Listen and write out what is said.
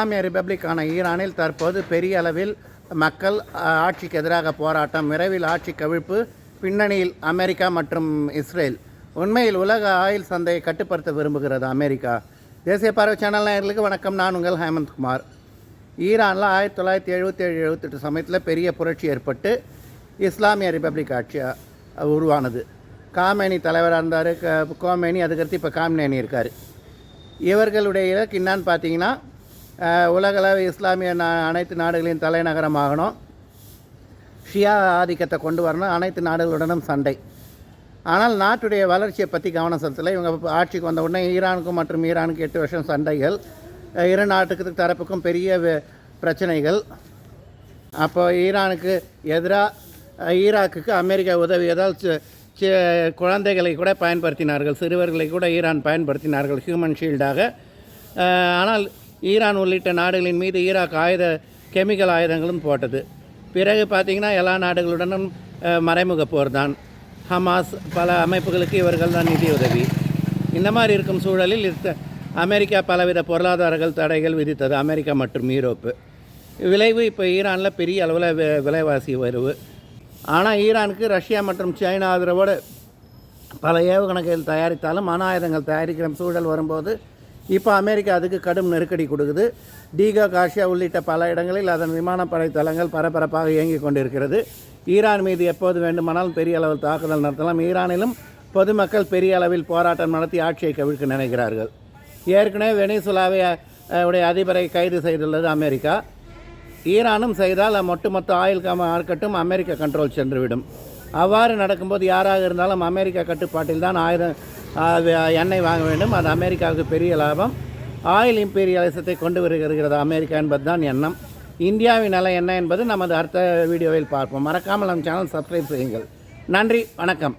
இஸ்லாமிய ரிப்பப்ளிக்கான ஈரானில் தற்போது பெரிய அளவில் மக்கள் ஆட்சிக்கு எதிராக போராட்டம் விரைவில் ஆட்சி கவிழ்ப்பு பின்னணியில் அமெரிக்கா மற்றும் இஸ்ரேல். உண்மையில் உலக ஆயில் சந்தையை கட்டுப்படுத்த விரும்புகிறது அமெரிக்கா. தேசிய பார்வை சேனல் நேயர்களுக்கு வணக்கம். நான் உங்கள் ஹேமந்த் குமார். ஈரானில் ஆயிரத்தி தொள்ளாயிரத்தி எழுபத்தி ஏழு எழுபத்தெட்டு சமயத்தில் பெரிய புரட்சி ஏற்பட்டு இஸ்லாமிய ரிப்பப்ளிக் ஆட்சி உருவானது. காமேனி தலைவராக இருந்தார். க கோமேனி அதுக்கடுத்து இப்போ காம்னேனி இருக்கார். இவர்களுடைய இலக்கு என்னான்னு பார்த்தீங்கன்னா அஹ், உலகளவு இஸ்லாமிய நா அனைத்து நாடுகளின் தலைநகரமாகணும். ஷியா ஆதிக்கத்தை கொண்டு வரணும். அனைத்து நாடுகளுடனும் சண்டை. ஆனால் நாட்டுடைய வளர்ச்சியை பற்றி கவனம் செலுத்தலை. இவங்க ஆட்சிக்கு வந்த உடனே ஈரானுக்கும் மற்றும் ஈரானுக்கு எட்டு வருஷம் சண்டைகள். இரு நாட்டுக்கு தரப்புக்கும் பெரிய பிரச்சனைகள். அப்போ ஈரானுக்கு எதிராக ஈராக்குக்கு அமெரிக்கா உதவியதால் குழந்தைகளை கூட பயன்படுத்தினார்கள். சிறுவர்களை கூட ஈரான் பயன்படுத்தினார்கள். ஹியூமன் ஷீல்டாக ஆனால் ஈரான் உள்ளிட்ட நாடுகளின் மீது ஈராக் ஆயுத கெமிக்கல் ஆயுதங்களும் போட்டது. பிறகு பார்த்திங்கன்னா எல்லா நாடுகளுடனும் மறைமுக போர் தான். ஹமாஸ் பல அமைப்புகளுக்கு இவர்கள் தான் நிதி உதவி. இந்த மாதிரி இருக்கும் சூழலில் அமெரிக்கா பலவித பொருளாதாரங்கள் தடைகள் விதித்தது. அமெரிக்கா மற்றும் யூரோப்பு விளைவு இப்போ ஈரானில் பெரிய அளவில் விலைவாசி உயர்வு. ஆனால் ஈரானுக்கு ரஷ்யா மற்றும் சைனா ஆதரவோடு பல ஏவுகணைகள் தயாரித்தாலும் அணு ஆயுதங்கள் தயாரிக்கிற சூழல் வரும்போது இப்போ அமெரிக்கா அதுக்கு கடும் நெருக்கடி கொடுக்குது. டீகா காஷியா உள்ளிட்ட பல இடங்களில் அதன் விமானப்படை தளங்கள் பரபரப்பாக இயங்கிக் கொண்டிருக்கிறது. ஈரான் மீது எப்போது வேண்டுமானாலும் பெரிய அளவில் தாக்குதல் நடத்தலாம். ஈரானிலும் பொதுமக்கள் பெரிய அளவில் போராட்டம் நடத்தி ஆட்சியை கவிழ்க்க நினைக்கிறார்கள். ஏற்கனவே வெனிசுலாவை உடைய அதிபரை கைது செய்துள்ளது அமெரிக்கா. ஈரானும் செய்தால் ஒட்டுமொத்த ஆயில் கம இருக்கட்டும் அமெரிக்க கண்ட்ரோல் சென்றுவிடும். அவ்வாறு நடக்கும்போது யாராக இருந்தாலும் அமெரிக்கா கட்டுப்பாட்டில் தான் ஆயிரம் எண்ணெய் வாங்க வேண்டும். அது அமெரிக்காவுக்கு பெரிய லாபம். ஆயில் இம்பீரியலிசத்தை கொண்டு வருகிறது அமெரிக்கா என்பது தான் எண்ணம். இந்தியாவின் நிலை என்ன என்பது நமது அடுத்த வீடியோவில் பார்ப்போம். மறக்காமல் நம் சேனல் சப்ஸ்கிரைப் செய்யுங்கள். நன்றி வணக்கம்.